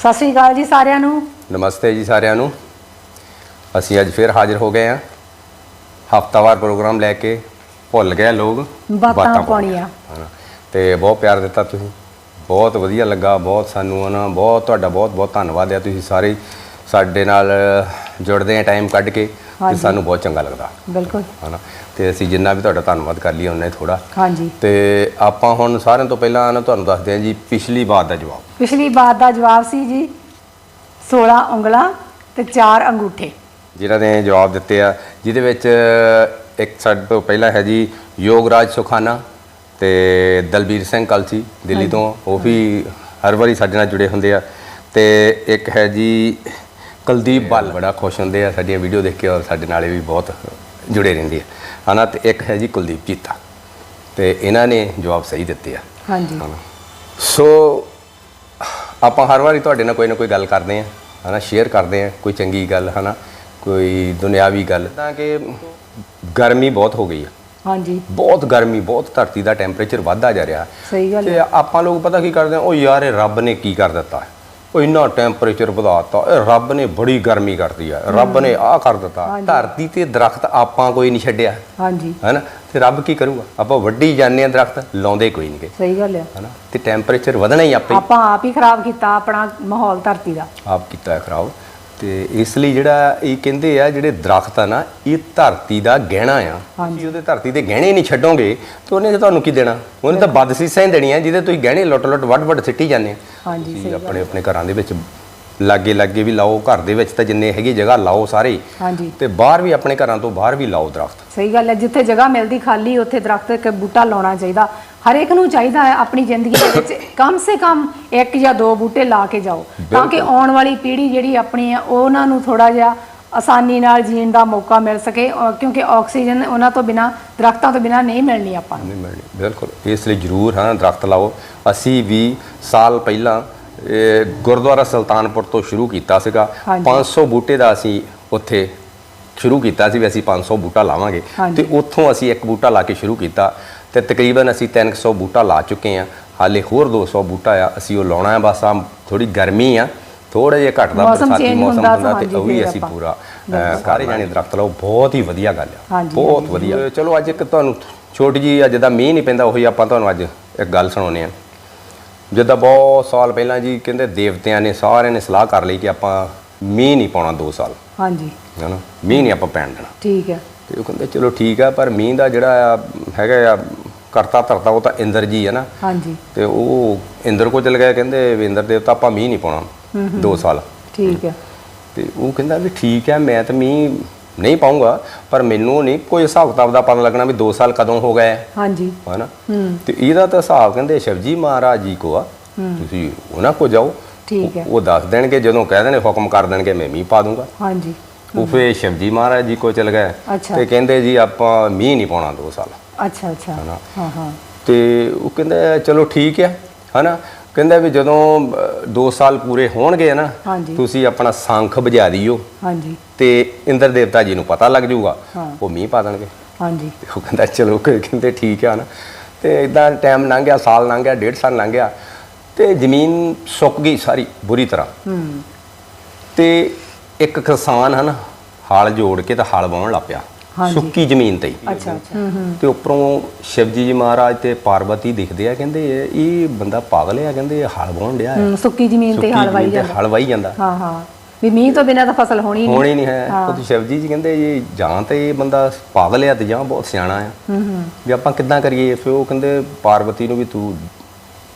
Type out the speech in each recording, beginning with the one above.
ਸਤਿ ਸ਼੍ਰੀ ਅਕਾਲ ਜੀ ਸਾਰਿਆਂ ਨੂੰ। ਨਮਸਤੇ ਜੀ ਸਾਰਿਆਂ ਨੂੰ। ਅਸੀਂ ਅੱਜ ਫਿਰ ਹਾਜ਼ਰ ਹੋ ਗਏ ਹਾਂ। ਹਫਤਾਵਾਰ ਪ੍ਰੋਗਰਾਮ ਲੈ ਕੇ ਭੁੱਲ ਗਏ ਲੋਕ। ਬਾਤਾਂ ਪਾਉਣੀਆਂ। ਤੇ ਬਹੁਤ ਪਿਆਰ ਦਿੱਤਾ ਤੁਸੀਂ। ਬਹੁਤ ਵਧੀਆ ਲੱਗਾ। ਬਹੁਤ ਸਾਨੂੰ ਨਾ ਬਹੁਤ ਤੁਹਾਡਾ ਬਹੁਤ ਬਹੁਤ ਧੰਨਵਾਦ ਹੈ। ਤੁਸੀਂ ਸਾਰੇ ਸਾਡੇ ਨਾਲ ਜੁੜਦੇ ਆ ਟਾਈਮ ਕੱਢ ਕੇ। ਤੇ। ਸਾਨੂੰ ਬਹੁਤ ਚੰਗਾ ਲੱਗਦਾ। ਬਿਲਕੁਲ। ਹਨਾ? ਤੇ ਅਸੀਂ ਜਿੰਨਾ ਵੀ ਤੁਹਾਡਾ ਧੰਨਵਾਦ ਕਰ ਲਈਏ ਉਹਨੇ ਥੋੜਾ ਹਾਂਜੀ। ਤੇ ਆਪਾਂ ਹੁਣ ਸਾਰਿਆਂ ਤੋਂ ਪਹਿਲਾਂ ਨਾ ਤੁਹਾਨੂੰ ਦੱਸਦੇ ਹਾਂ ਜੀ ਪਿਛਲੀ ਬਾਤ ਦਾ ਜਵਾਬ। ਪਿਛਲੀ ਬਾਤ ਦਾ ਜਵਾਬ ਸੀ ਜੀ 16 ਉਂਗਲਾਂ ਤੇ 4 ਅੰਗੂਠੇ। ਜਿਨ੍ਹਾਂ ਨੇ ਜਵਾਬ ਦਿੱਤੇ ਆ ਜਿਹਦੇ ਵਿੱਚ ਇੱਕ ਸਾਡੇ ਤੋਂ ਪਹਿਲਾਂ ਹੈ ਜੀ ਯੋਗਰਾਜ ਸੁਖਾਨਾ ਤੇ ਦਲਬੀਰ ਸਿੰਘ ਕਲਸੀ ਦਿੱਲੀ ਤੋਂ। ਉਹ ਵੀ ਹਰ ਵਾਰੀ ਸਾਡੇ ਨਾਲ ਜੁੜੇ ਹੁੰਦੇ ਆ। ਤੇ ਇੱਕ ਹੈ ਜੀ ਕੁਲਦੀਪ ਬੱਲ। ਬੜਾ ਖੁਸ਼ ਹੁੰਦੇ ਆ ਸਾਡੀਆਂ ਵੀਡੀਓ ਦੇਖ ਕੇ ਔਰ ਸਾਡੇ ਨਾਲੇ ਵੀ ਬਹੁਤ ਜੁੜੇ ਰਹਿੰਦੇ ਆ। ਹਨਾ ਤੇ ਇੱਕ ਹੈ ਜੀ ਕੁਲਦੀਪ ਜੀਤਾ। ਤੇ ਇਹਨਾਂ ਨੇ ਜਵਾਬ ਸਹੀ ਦਿੱਤੇ ਆ। ਹਾਂਜੀ। ਸੋ ਆਪਾਂ ਹਰ ਵਾਰੀ ਤੁਹਾਡੇ ਨਾਲ ਕੋਈ ਨਾ ਕੋਈ ਗੱਲ ਕਰਦੇ ਆ ਹਨਾ ਸ਼ੇਅਰ ਕਰਦੇ ਆ ਕੋਈ ਚੰਗੀ ਗੱਲ ਹਨਾ ਕੋਈ ਦੁਨਿਆਵੀ ਗੱਲ। ਤਾਂ ਕਿ ਗਰਮੀ ਬਹੁਤ ਹੋ ਗਈ ਆ। ਹਾਂਜੀ। ਬਹੁਤ ਗਰਮੀ ਬਹੁਤ ਧਰਤੀ ਦਾ ਟੈਂਪਰੇਚਰ ਵੱਧਦਾ ਜਾ ਰਿਹਾ। ਸਹੀ ਗੱਲ ਤੇ ਹੈ ਆਪਾਂ ਲੋਕ ਪਤਾ ਕੀ ਕਰਦੇ ਆ ਉਹ ਯਾਰ ਇਹ ਰੱਬ ਨੇ ਕੀ ਕਰ ਦਿੱਤਾ। ਇੰਨਾ ਟੈਂਪਰੇਚਰ ਵਧਾਤਾ। ਇਹ ਰੱਬ ਨੇ ਬੜੀ ਗਰਮੀ ਕਰਦੀ ਆ। ਰੱਬ ਨੇ ਆਹ ਕਰ ਦਿੱਤਾ। ਧਰਤੀ ਤੇ ਦਰਖਤ ਆਪਾਂ ਕੋਈ ਨਹੀਂ ਛੱਡਿਆ। ਹਾਂਜੀ। ਹੈਨਾ? ਤੇ ਰੱਬ ਕੀ ਕਰੂਗਾ? ਆਪਾਂ ਵੱਡੀ ਜਾਂਦੇ ਆ ਦਰਖਤ ਲਾਉਂਦੇ ਕੋਈ ਨਹੀਂ ਸਹੀ ਗੱਲ ਹੈ ਹਨਾ? ਤੇ ਟੈਂਪਰੇਚਰ ਵਧਣਾ ਹੀ ਆਪੇ। ਆਪਾਂ ਆਪ ਹੀ ਖਰਾਬ ਕੀਤਾ ਆਪਣਾ ਮਾਹੌਲ ਧਰਤੀ ਦਾ। ਆਪ ਕੀਤਾ ਹੈ ਖਰਾਬ। ਤੇ ਇਸ ਲਈ ਜਿਹੜਾ ਇਹ ਕਹਿੰਦੇ ਆ ਜਿਹੜੇ ਦਰਖਤ ਆ ਨਾ ਇਹ ਧਰਤੀ ਦਾ ਗਹਿਣਾ ਆ। ਤੁਸੀਂ ਉਹਦੇ ਧਰਤੀ ਦੇ ਗਹਿਣੇ ਨਹੀਂ ਛੱਡੋਗੇ ਤਾਂ ਉਹਨੇ ਤੁਹਾਨੂੰ ਕੀ ਦੇਣਾ? ਉਹਨੇ ਤਾਂ ਬਦਸੀਸਾਂ ਹੀ ਦੇਣੀਆਂ ਜਿਹਦੇ ਤੁਸੀਂ ਗਹਿਣੇ ਲੁੱਟ ਲੁੱਟ ਵੱਡ ਵੱਡ ਸਿੱਟੀ ਜਾਂਦੇ ਹਾਂਜੀ ਆਪਣੇ ਆਪਣੇ ਘਰਾਂ ਦੇ ਵਿੱਚ ਲਾਗੇ ਲਾਗੇ ਵੀ ਲਾਓ ਘਰ ਦੇ ਵਿੱਚ ਤਾਂ ਜਿੰਨੇ ਹੈਗੀ ਜਗ੍ਹਾ ਲਾਓ ਸਾਰੇ। ਹੀ। ਹਾਂਜੀ। ਤੇ ਬਾਹਰ ਵੀ ਆਪਣੇ ਘਰਾਂ ਤੋਂ ਬਾਹਰ ਵੀ ਲਾਓ ਦਰਖਤ। ਸਹੀ ਗੱਲ ਹੈ ਜਿੱਥੇ ਜਗ੍ਹਾ ਮਿਲਦੀ ਖਾਲੀ ਉੱਥੇ ਦਰਖਤ ਇੱਕ ਬੂਟਾ ਲਾਉਣਾ ਚਾਹੀਦਾ। ਹਰ ਇੱਕ ਨੂੰ ਚਾਹੀਦਾ ਹੈ ਆਪਣੀ ਜ਼ਿੰਦਗੀ ਦੇ ਵਿੱਚ ਕਮ ਸੇ ਕਮ ਇੱਕ ਜਾਂ ਦੋ ਬੂਟੇ ਲਾ ਕੇ ਜਾਓ ਤਾਂ ਕਿ ਆਉਣ ਵਾਲੀ ਪੀੜ੍ਹੀ ਜਿਹੜੀ ਆਪਣੀ ਆ ਉਹਨਾਂ ਨੂੰ ਥੋੜਾ ਜਿਹਾ ਆਸਾਨੀ ਨਾਲ ਜੀਣ ਦਾ ਮੌਕਾ ਮਿਲ ਸਕੇ ਕਿਉਂਕਿ ਆਕਸੀਜਨ ਉਹਨਾਂ ਤੋਂ ਬਿਨਾ ਦਰਖਤਾਂ ਤੋਂ ਬਿਨਾ ਨਹੀਂ ਮਿਲਣੀ ਆਪਾਂ ਨੂੰ। ਨਹੀਂ ਮਿਲਣੀ ਬਿਲਕੁਲ। ਇਸ ਲਈ ਜ਼ਰੂਰ ਹਾਂ ਦਰਖਤ ਲਾਓ। ਅਸੀਂ ਵੀ ਸਾਲ ਪਹਿਲਾਂ ਗੁਰਦੁਆਰਾ ਸੁਲਤਾਨਪੁਰ ਤੋਂ ਸ਼ੁਰੂ ਕੀਤਾ ਸੀਗਾ। ਹਾਂਜੀ। 500 ਬੂਟੇ ਦਾ ਅਸੀਂ ਉੱਥੇ ਸ਼ੁਰੂ ਕੀਤਾ ਸੀ ਵੀ ਅਸੀਂ 500 ਬੂਟਾ ਲਾਵਾਂਗੇ। ਤੇ ਉੱਥੋਂ ਅਸੀਂ ਇੱਕ ਬੂਟਾ ਲਾ ਕੇ ਸ਼ੁਰੂ ਕੀਤਾ ਤੇ ਤਕਰੀਬਨ ਅਸੀਂ 300 ਬੂਟਾ ਲਾ ਚੁੱਕੇ ਹਾਂ। ਹਾਲੇ ਹੋਰ 200 ਬੂਟਾ ਆ ਅਸੀਂ ਉਹ ਲਾਉਣਾ ਹੈ। ਬਸ ਆ ਥੋੜੀ ਗਰਮੀ ਆ ਥੋੜਾ ਜਿਹਾ ਘਟਦਾ ਬਰਸਾਤੀ ਮੌਸਮ ਹੁੰਦਾ ਤੇ ਉਹ ਵੀ ਅਸੀਂ ਪੂਰਾ ਸਾਰੇ ਜਾਣੇ ਦਰਖਤ ਲਾਓ ਬਹੁਤ ਹੀ ਵਧੀਆ ਗੱਲ ਆ। ਬਹੁਤ ਵਧੀਆ। ਚਲੋ ਅੱਜ ਇੱਕ ਤੁਹਾਨੂੰ ਛੋਟੀ ਜੀ ਅੱਜ ਦਾ ਮੀਂਹ ਨਹੀਂ ਪੈਂਦਾ ਉਹੀ ਆਪਾਂ ਤੁਹਾਨੂੰ ਅੱਜ ਇੱਕ ਗੱਲ ਸੁਣਾਉਨੇ ਆ ਜਿੱਦਾਂ ਬਹੁਤ ਸਾਲ ਪਹਿਲਾਂ ਜੀ ਕਹਿੰਦੇ ਦੇਵਤਿਆਂ ਨੇ ਸਾਰਿਆਂ ਨੇ ਸਲਾਹ ਕਰ ਲਈ ਕਿ ਆਪਾਂ ਮੀਂਹ ਨਹੀਂ ਪਾਉਣਾ 2 ਸਾਲ। ਹਾਂਜੀ। ਹੈਨਾ? ਮੀਂਹ ਨਹੀਂ ਆਪਾਂ ਪੈਣ ਦੇਣਾ। ਠੀਕ ਹੈ। ਤੇ ਉਹ ਕਹਿੰਦੇ ਚਲੋ ਠੀਕ ਆ ਪਰ ਮੀਂਹ ਦਾ ਜਿਹੜਾ ਆ ਹੈਗਾ ਆ ਕਰਤਾ ਧਰਤਾ ਉਹ ਤਾਂ ਇੰਦਰ ਜੀ ਹੈ ਨਾ। ਹਾਂਜੀ। ਤੇ ਉਹ ਇੰਦਰ ਕੋ ਚਲ ਗਏ ਕਹਿੰਦੇ ਵੀ ਇੰਦਰ ਦੇਵਤਾ ਆਪਾਂ ਮੀਂਹ ਨਹੀਂ ਪਾਉਣਾ 2 ਸਾਲ। ਠੀਕ ਹੈ। ਤੇ ਉਹ ਕਹਿੰਦਾ ਵੀ ਠੀਕ ਹੈ ਮੈਂ ਤਾਂ ਮੀਂਹ ਨਹੀਂ ਪਾਉਂਗਾ ਪਰ ਮੈਨੂੰ ਨਹੀਂ ਕੋਈ ਹਿਸਾਬ ਕਿਤਾਬ ਦਾ ਪਤਾ ਲੱਗਣਾ ਵੀ 2 ਸਾਲ ਕਦੋਂ ਹੋ ਗਏ। ਹਾਂਜੀ। ਹਨਾ? ਤੇ ਇਹਦਾ ਤਾਂ ਹਿਸਾਬ ਕਹਿੰਦੇ ਸ਼ਿਵਜੀ ਮਹਾਰਾਜ ਜੀ ਕੋ ਆ। ਤੁਸੀਂ ਉਹਨਾਂ ਕੋ ਜਾਓ। ਠੀਕ ਹੈ। ਉਹ ਦੱਸ ਦੇਣਗੇ ਜਦੋਂ ਕਹਿ ਦੇਣੇ ਹੁਕਮ ਕਰ ਦੇਣਗੇ ਮੈਂ ਮੀਂਹ ਪਾ ਦੂੰਗਾ। ਹਾਂਜੀ। ਉਹ ਫੇ ਸ਼ਿਵਜੀ ਮਹਾਰਾਜ ਜੀ ਕੋ ਚਲ ਗਏ। ਤੇ ਕਹਿੰਦੇ ਜੀ ਆਪਾਂ ਮੀਂਹ ਨਹੀਂ ਪਾਉਣਾ 2 ਸਾਲ। ਅੱਛਾ ਅੱਛਾ। ਹਾਂ ਹਾਂ। ਤੇ ਉਹ ਕਹਿੰਦੇ ਚਲੋ ਠੀਕ ਹੈ। ਹਨਾ? ਕਹਿੰਦਾ ਵੀ ਜਦੋਂ 2 ਸਾਲ ਪੂਰੇ ਹੋਣਗੇ ਨਾ ਹਾਂਜੀ। ਤੁਸੀਂ ਆਪਣਾ ਸੰਖ ਬੁਝਾ ਦਿਓ। ਹਾਂਜੀ। ਤੇ ਇੰਦਰ ਦੇਵਤਾ ਜੀ ਨੂੰ ਪਤਾ ਲੱਗ ਜਾਊਗਾ। ਉਹ ਮੀਂਹ ਪਾ ਦੇਣਗੇ। ਹਾਂਜੀ। ਉਹ ਕਹਿੰਦਾ ਚਲੋ ਕਹਿੰਦੇ ਠੀਕ ਆ ਨਾ। ਤੇ ਇਦਾਂ ਟਾਈਮ ਲੰਘ ਗਿਆ ਸਾਲ ਲੰਘ ਗਿਆ ਡੇਢ ਸਾਲ ਲੰਘ ਗਿਆ। ਤੇ ਜ਼ਮੀਨ ਸੁੱਕ ਗਈ ਸਾਰੀ ਬੁਰੀ ਤਰ੍ਹਾਂ। ਹੂੰ। ਤੇ ਇੱਕ ਕਿਸਾਨ ਹਨ ਹਲ ਜੋੜ ਕੇ ਤਾਂ ਹਲ ਵਾਹੁਣ ਲੱਗ ਪਿਆ। ਹਾਂਜੀ। ਸੁੱਕੀ ਜ਼ਮੀਨ ਤੇ ਹੀ। ਅੱਛਾ ਅੱਛਾ। ਤੇ ਉੱਪਰੋਂ ਸ਼ਿਵਜੀ ਜੀ ਮਹਾਰਾਜ ਤੇ ਪਾਰਵਤੀ ਦਿਖਦੇ ਆ ਕਹਿੰਦੇ ਇਹ- ਇਹ ਬੰਦਾ ਪਾਗਲ ਆ ਕਹਿੰਦੇ ਇਹ ਹਲ ਵਾਹੁਣ ਡਿਆ ਹੈ ਸੁੱਕੀ ਜ਼ਮੀਨ ਤੇ ਸੁੱਕੀ ਹਲ ਵਾਈ ਜ਼ਮੀਨ ਤੇ ਜਾਂਦਾ। ਹਲ ਵਾਈ ਜਾਂਦਾ। ਹਾਂ ਹਾਂ। ਵੀ ਮੀਂਹ ਤੋਂ ਬਿਨਾਂ ਤਾਂ ਫਸਲ ਹੋਣੀ ਨਹੀਂ। ਹੋਣੀ ਨਹੀਂ ਹੈ। ਉਹ ਸ਼ਿਵਜੀ ਜੀ ਕਹਿੰਦੇ ਇਹ ਜਾਂ ਤੇ ਇਹ ਬੰਦਾ ਪਾਗਲ ਆ ਤੇ ਜਾਂ ਬਹੁਤ ਸਿਆਣਾ ਆ। ਹੂੰ ਹੂੰ। ਵੀ ਆਪਾਂ ਕਿੱਦਾਂ ਕਰੀਏ? ਫਿਰ ਉਹ ਕਹਿੰਦੇ ਪਾਰਵਤੀ ਨੂੰ ਵੀ ਤੂੰ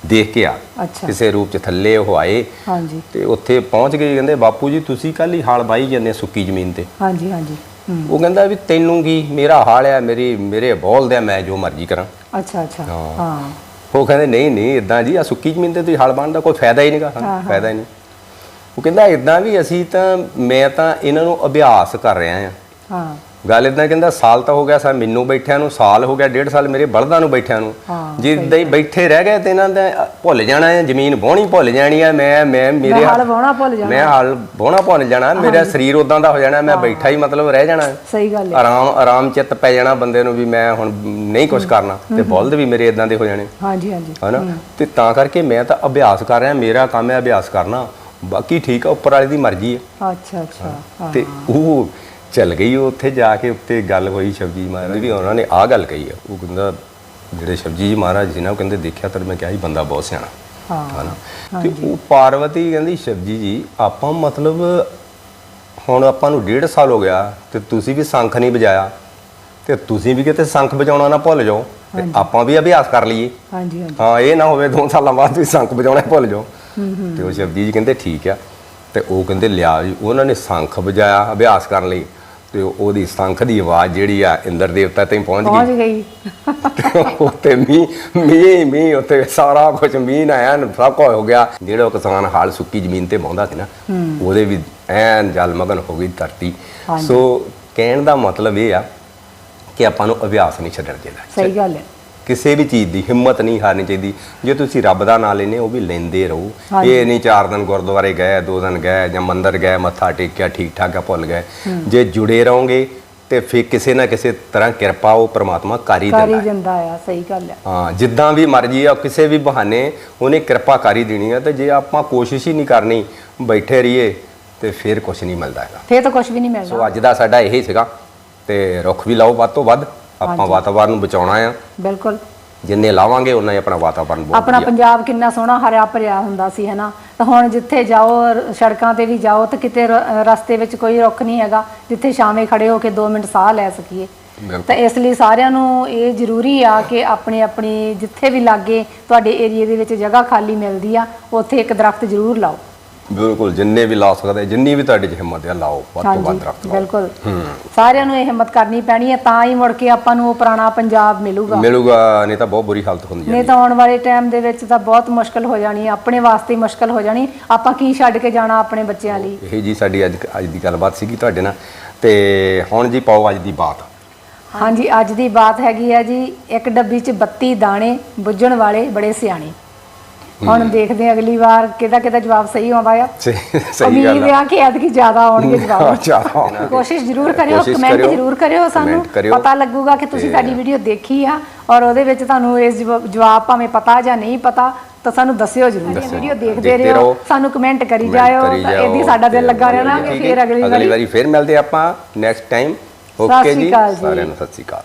ਦੇਖ ਕੇ ਆ। ਅੱਛਾ। ਕਿਸੇ ਰੂਪ ਚ ਥੱਲੇ ਉਹ ਆਏ। ਹਾਂਜੀ। ਤੇ ਉੱਥੇ ਪਹੁੰਚ ਗਏ ਕਹਿੰਦੇ ਬਾਪੂ ਜੀ ਤੁਸੀਂ ਕੱਲ ਹੀ ਹਾਲ ਬਾਈ ਜਾਂਦੇ ਸੁੱਕੀ ਜ਼ਮੀਨ ਤੇ। ਹਾਂਜੀ ਹਾਂਜੀ। ਉਹ ਕਹਿੰਦਾ ਵੀ ਤੈਨੂੰ ਕੀ ਮੇਰਾ ਹਾਲ ਆ ਮੇਰੀ ਮੇਰੇ ਬੋਲਦੇ ਆ ਮੈਂ ਜੋ ਮਰਜ਼ੀ ਕਰਾਂ। ਅੱਛਾ ਅੱਛਾ। ਹਾਂ। ਉਹ ਕਹਿੰਦੇ ਨਹੀਂ ਨਹੀਂ ਇਦਾਂ ਜੀ ਆ ਸੁੱਕੀ ਜ਼ਮੀਨ ਤੇ ਤੁਸੀਂ ਹਲ ਬਾਣ ਦਾ ਕੋਈ ਫਾਇਦਾ ਹੀ ਨਹੀਂਗਾ। ਫਾਇਦਾ ਹੀ ਨਹੀਂ। ਉਹ ਕਹਿੰਦਾ ਇਦਾਂ ਵੀ ਅਸੀਂ ਤਾਂ ਮੈਂ ਤਾਂ ਇਹਨਾਂ ਨੂੰ ਅਭਿਆਸ ਕਰ ਰਿਹਾ ਆ ਹਾਂ। ਗੱਲ ਇਦਾਂ ਕਹਿੰਦਾ ਸਾਲ ਤਾਂ ਹੋ ਗਿਆ ਸਾ ਮੈਨੂੰ ਬੈਠਿਆਂ ਨੂੰ ਸਾਲ ਹੋ ਗਿਆ ਡੇਢ ਸਾਲ ਮੇਰੇ ਬਲਦਾਂ ਨੂੰ ਬੈਠਿਆਂ ਨੂੰ। ਜਿੱਦਾਂ ਹੀ ਬੈਠੇ ਰਹਿ ਗਏ ਤੇ ਇਹਨਾਂ ਦਾ ਭੁੱਲ ਜਾਣਾ ਹੈ ਜ਼ਮੀਨ ਬੋਣੀ ਭੁੱਲ ਜਾਣੀ ਹੈ ਮੈਂ ਮੈਂ ਮੇਰੇ ਹਲ ਵਾਹੁਣਾ ਭੁੱਲ ਜਾਣਾ। ਮੈਂ ਹਲ ਬੋਣਾ ਭੁੱਲ ਜਾਣਾ ਮੇਰਾ ਸਰੀਰ ਉਦਾਂ ਦਾ ਹੋ ਜਾਣਾ ਮੈਂ ਬੈਠਾ ਹੀ ਮਤਲਬ ਰਹਿ ਜਾਣਾ। ਸਹੀ ਗੱਲ ਹੈ। ਆਰਾਮ ਆਰਾਮ ਚਿੱਤ ਪੈ ਜਾਣਾ ਬੰਦੇ ਨੂੰ ਵੀ ਮੈਂ ਹੁਣ ਨਹੀਂ ਕੁਝ ਕਰਨਾ ਤੇ ਬੁੱਲਦ ਵੀ ਮੇਰੇ ਇਦਾਂ ਦੇ ਹੋ ਜਾਣੇ। ਹਾਂਜੀ ਹਾਂਜੀ। ਹਨਾ? ਤੇ ਤਾਂ ਕਰਕੇ ਮੈਂ ਤਾਂ ਅਭਿਆਸ ਕਰ ਰਿਹਾ ਮੇਰਾ ਕੰਮ ਹੈ ਅਭਿਆਸ ਕਰਨਾ। ਬਾਕੀ ਠੀਕ ਆ ਉੱਪਰ ਵਾਲੇ ਦੀ ਮਰਜ਼ੀ ਹੈ। ਅੱਛਾ ਅੱਛਾ। ਤੇ ਉਹ ਚੱਲ ਗਈ ਉਹ ਉੱਥੇ ਜਾ ਕੇ ਉੱਤੇ ਗੱਲ ਹੋਈ ਸ਼ਿਵਜੀ ਮਹਾਰਾਜ ਵੀ ਉਹਨਾਂ ਨੇ ਆਹ ਗੱਲ ਕਹੀ ਆ। ਉਹ ਕਹਿੰਦਾ ਜਿਹੜੇ ਸ਼ਿਵਜੀ ਜੀ ਮਹਾਰਾਜ ਸੀ ਨਾ ਉਹ ਕਹਿੰਦੇ ਦੇਖਿਆ ਤਾਂ ਮੈਂ ਕਿਹਾ ਸੀ ਬੰਦਾ ਬਹੁਤ ਸਿਆਣਾ। ਹਾਂ ਹਨਾ? ਤੇ ਉਹ ਪਾਰਵਤੀ ਕਹਿੰਦੀ ਸ਼ਿਵਜੀ ਜੀ ਆਪਾਂ ਮਤਲਬ ਹੁਣ ਆਪਾਂ ਨੂੰ ਡੇਢ ਸਾਲ ਹੋ ਗਿਆ ਤੇ ਤੁਸੀਂ ਵੀ ਸ਼ੰਖ ਨਹੀਂ ਵਜਾਇਆ ਤੇ ਤੁਸੀਂ ਵੀ ਕਿਤੇ ਸ਼ੰਖ ਵਜਾਉਣਾ ਨਾ ਭੁੱਲ ਜਾਓ ਤੇ ਆਪਾਂ ਵੀ ਅਭਿਆਸ ਕਰ ਲਈਏ। ਹਾਂਜੀ ਹਾਂਜੀ। ਹਾਂ ਇਹ ਨਾ ਹੋਵੇ ਦੋ ਸਾਲਾਂ ਬਾਅਦ ਤੁਸੀਂ ਸ਼ੰਖ ਵਜਾਉਣਾ ਹੀ ਭੁੱਲ ਜਾਓ। ਤੇ ਉਹ ਸ਼ਿਵਜੀ ਜੀ ਕਹਿੰਦੇ ਠੀਕ ਆ। ਤੇ ਉਹ ਕਹਿੰਦੇ ਲਿਆ ਜੀ। ਉਹਨਾਂ ਨੇ ਸ਼ੰਖ ਵਜਾਇਆ ਅਭਿਆਸ ਕਰਨ ਲਈ। ਤੇ ਉਹਦੀ ਸ਼ੰਖ ਦੀ ਆਵਾਜ਼ ਜਿਹੜੀ ਆ ਇੰਦਰ ਦੇਵਤਾ ਤਾਈਂ ਪਹੁੰਚ ਗਈ। ਪਹੁੰਚ ਗਈ। ਉੱਤੇ ਮੀਂਹ ਮੀਂਹ ਮੀਂਹ ਉੱਤੇ ਸਾਰਾ ਕੁਝ ਨਾਲ ਐਨ ਸਭ ਕੁਝ ਹੋ ਗਿਆ। ਜਿਹੜਾ ਕਿਸਾਨ ਹਾਲ ਸੁੱਕੀ ਜ਼ਮੀਨ ਤੇ ਵਾਹੁੰਦਾ ਸੀ ਨਾ ਉਹਦੇ ਵੀ ਐਨ ਜਲਮਗਨ ਹੋ ਗਈ ਧਰਤੀ। ਸੋ ਕਹਿਣ ਦਾ ਮਤਲਬ ਇਹ ਆ ਕਿ ਆਪਾਂ ਨੂੰ ਅਭਿਆਸ ਨਹੀਂ ਛੱਡਣਾ ਚਾਹੀਦਾ ਸਹੀ ਗੱਲ ਹੈ। ਕਿਸੇ ਵੀ ਚੀਜ਼ ਦੀ ਹਿੰਮਤ ਨਹੀਂ ਹਾਰਨੀ ਚਾਹੀਦੀ। ਜੇ ਤੁਸੀਂ ਰੱਬ ਦਾ ਨਾਮ ਲੈਨੇ ਉਹ ਵੀ ਲੈਂਦੇ ਰਹੋ। ਇਹ ਨਹੀਂ ਚਾਰ ਦਿਨ ਗੁਰਦੁਆਰੇ ਗਏ ਦੋ ਦਿਨ ਗਏ ਜਾਂ ਮੰਦਿਰ ਗਏ ਮੱਥਾ ਟੇਕਿਆ ਠੀਕ ਠਾਕ ਆ ਭੁੱਲ ਗਏ। ਜੇ ਜੁੜੇ ਰਹੋਗੇ ਤੇ ਫਿਰ ਕਿਸੇ ਨਾ ਕਿਸੇ ਤਰ੍ਹਾਂ ਕਿਰਪਾ ਉਹ ਪ੍ਰਮਾਤਮਾ ਕਰ ਹੀ ਕਰ ਦਿੰਦਾ ਹੀ। ਹੈ ਦਿੰਦਾ ਆ ਸਹੀ ਗੱਲ ਹੈ ਹਾਂ ਜਿੱਦਾਂ ਵੀ ਮਰਜ਼ੀ ਆ ਕਿਸੇ ਵੀ ਬਹਾਨੇ ਉਹਨੇ ਕਿਰਪਾ ਕਰ ਹੀ ਦੇਣੀ ਆ ਤੇ ਜੇ ਆਪਾਂ ਕੋਸ਼ਿਸ਼ ਹੀ ਨਹੀਂ ਕਰਨੀ ਬੈਠੇ ਰਹੀਏ ਤੇ ਫਿਰ ਕੁਝ ਨਹੀਂ ਮਿਲਦਾ ਹੈਗਾ। ਫੇਰ ਤਾਂ ਕੁਝ ਵੀ ਨਹੀਂ ਮਿਲਦਾ। ਸੋ ਅੱਜ ਦਾ ਸਾਡਾ ਇਹੀ ਸੀਗਾ ਤੇ ਰੁੱਖ ਵੀ ਲਾਓ ਵੱਧ ਤੋਂ ਵੱਧ। ਆਪਾਂ। ਵਾਤਾਵਰਨ ਨੂੰ ਬਚਾਉਣਾ ਆ। ਬਿਲਕੁਲ। ਜਿੰਨੇ ਲਾਵਾਂਗੇ ਉਹਨਾਂ ਹੀ ਆਪਣਾ ਵਾਤਾਵਰਨ ਬਹੁਤ ਆਪਣਾ ਪੰਜਾਬ ਕਿੰਨਾ ਸੋਹਣਾ ਹਰਿਆ ਭਰਿਆ ਹੁੰਦਾ ਸੀ ਹਨਾ? ਤਾਂ ਹੁਣ ਜਿੱਥੇ ਜਾਓ ਰ- ਸੜਕਾਂ ਤੇ ਵੀ ਜਾਓ ਤਾਂ ਕਿਤੇ ਰ- ਰਸਤੇ ਵਿੱਚ ਕੋਈ ਰੁੱਖ ਨਹੀਂ ਹੈਗਾ। ਜਿੱਥੇ ਛਾਵੇਂ ਖੜੇ ਹੋ ਕੇ 2 ਮਿੰਟ ਸਾਹ ਲੈ ਸਕੀਏ। ਬਿਲਕੁਲ। ਤਾਂ ਇਸ ਲਈ ਸਾਰਿਆਂ ਨੂੰ ਇਹ ਜ਼ਰੂਰੀ ਆ ਕਿ ਆਪਣੇ ਆਪਣੀ ਜਿੱਥੇ ਵੀ ਲਾਗੇ ਤੁਹਾਡੇ ਏਰੀਆ ਦੇ ਵਿੱਚ ਜਗ੍ਹਾ ਖਾਲੀ ਮਿਲਦੀ ਆ ਉੱਥੇ ਇੱਕ ਦਰਖਤ ਜ਼ਰੂਰ ਲਾਓ। ਬਿਲਕੁਲ ਜਿੰਨੇ ਵੀ ਲਾ ਸਕਦੇ ਜਿੰਨੀ ਵੀ ਤੁਹਾਡੇ 'ਚ ਹਿੰਮਤ ਆ ਲਾਓ ਵੱਧ ਤੋਂ ਵੱਧ ਦਰਖਤ ਲਾਓ। ਬਿਲਕੁਲ। ਸਾਰਿਆਂ ਨੂੰ ਇਹ ਹਿੰਮਤ ਕਰਨੀ ਪੈਣੀ ਹੈ ਤਾਂ ਹੀ ਮੁੜ ਕੇ ਆਪਾਂ ਨੂੰ ਉਹ ਪੁਰਾਣਾ ਪੰਜਾਬ ਮਿਲੂਗਾ। ਮਿਲੂਗਾ ਨਹੀਂ ਤਾਂ ਬਹੁਤ ਬੁਰੀ ਹਾਲਤ ਹੁੰਦੀ ਨਹੀਂ ਹੈ ਤਾਂ ਆਉਣ ਵਾਲੇ ਟਾਈਮ ਦੇ ਵਿੱਚ ਤਾਂ ਬਹੁਤ ਮੁਸ਼ਕਲ ਹੋ ਜਾਣੀ ਹੈ ਆਪਣੇ ਵਾਸਤੇ ਹੀ ਮੁਸ਼ਕਲ ਹੋ ਜਾਣੀ ਆਪਾਂ ਕੀ ਛੱਡ ਕੇ ਜਾਣਾ ਆਪਣੇ ਬੱਚਿਆਂ ਲਈ? ਇਹ ਜੀ ਸਾਡੀ ਅੱਜ ਅੱਜ ਦੀ ਗੱਲਬਾਤ ਸੀਗੀ ਤੁਹਾਡੇ ਨਾਲ ਤੇ ਹੁਣ ਜੀ ਪਾਓ ਅੱਜ ਦੀ ਬਾਤ। ਹਾਂਜੀ ਅੱਜ ਦੀ ਬਾਤ ਹੈਗੀ ਹੈ ਜੀ ਇੱਕ ਡੱਬੀ 'ਚ 32 ਦਾਣੇ ਬੁੱਝਣ ਵਾਲੇ ਬੜੇ ਸਿਆਣੇ। ਹੁਣ ਦੇਖਦੇ ਹਾਂ ਅਗਲੀ ਵਾਰ ਕਿਹਦਾ ਕਿਹਦਾ ਜਵਾਬ ਸਹੀ ਆਉਂਦਾ ਆ। ਸਹੀ ਸਹੀ ਗੱਲ ਉਮੀਦ ਆ ਕਿ ਐਤਕੀ ਜ਼ਿਆਦਾ ਆਉਣਗੇ ਜਵਾਬ। ਕੋਸ਼ਿਸ਼ ਜ਼ਰੂਰ ਕਰਿਓ ਕਮੈਂਟ ਜ਼ਰੂਰ ਕਰਿਓ ਸਾਨੂੰ। ਪਤਾ ਲੱਗੂਗਾ ਕਿ ਤੁਸੀਂ ਸਾਡੀ ਵੀਡੀਓ ਦੇਖੀ ਆ ਔਰ ਉਹਦੇ ਵਿੱਚ ਤੁਹਾਨੂੰ ਇਸ ਜਵਾ- ਜਵਾਬ ਭਾਵੇਂ ਪਤਾ ਜਾਂ ਨਹੀਂ ਪਤਾ ਤਾਂ ਸਾਨੂੰ ਦੱਸਿਓ ਜ਼ਰੂਰ। ਵੀਡੀਓ ਦੇਖਦੇ ਰਹੋ। ਸਾਨੂੰ ਕਮੈਂਟ ਕਰੀ ਜਾਇਓ ਇਹਦੀ ਸਾਡਾ ਦਿਲ ਲੱਗਾ ਰਹਿਣਾ ਕਿ ਫਿਰ। ਅਗਲੀ ਅਗਲੀ ਵਾਰੀ। ਫਿਰ ਮਿਲਦੇ ਆਪਾਂ ਨੈਕਸਟ ਟਾਈਮ ਓਕੇ ਜੀ। ਸਾਰਿਆਂ ਨੂੰ ਸਤਿ ਸ਼੍ਰੀ ਅਕਾਲ।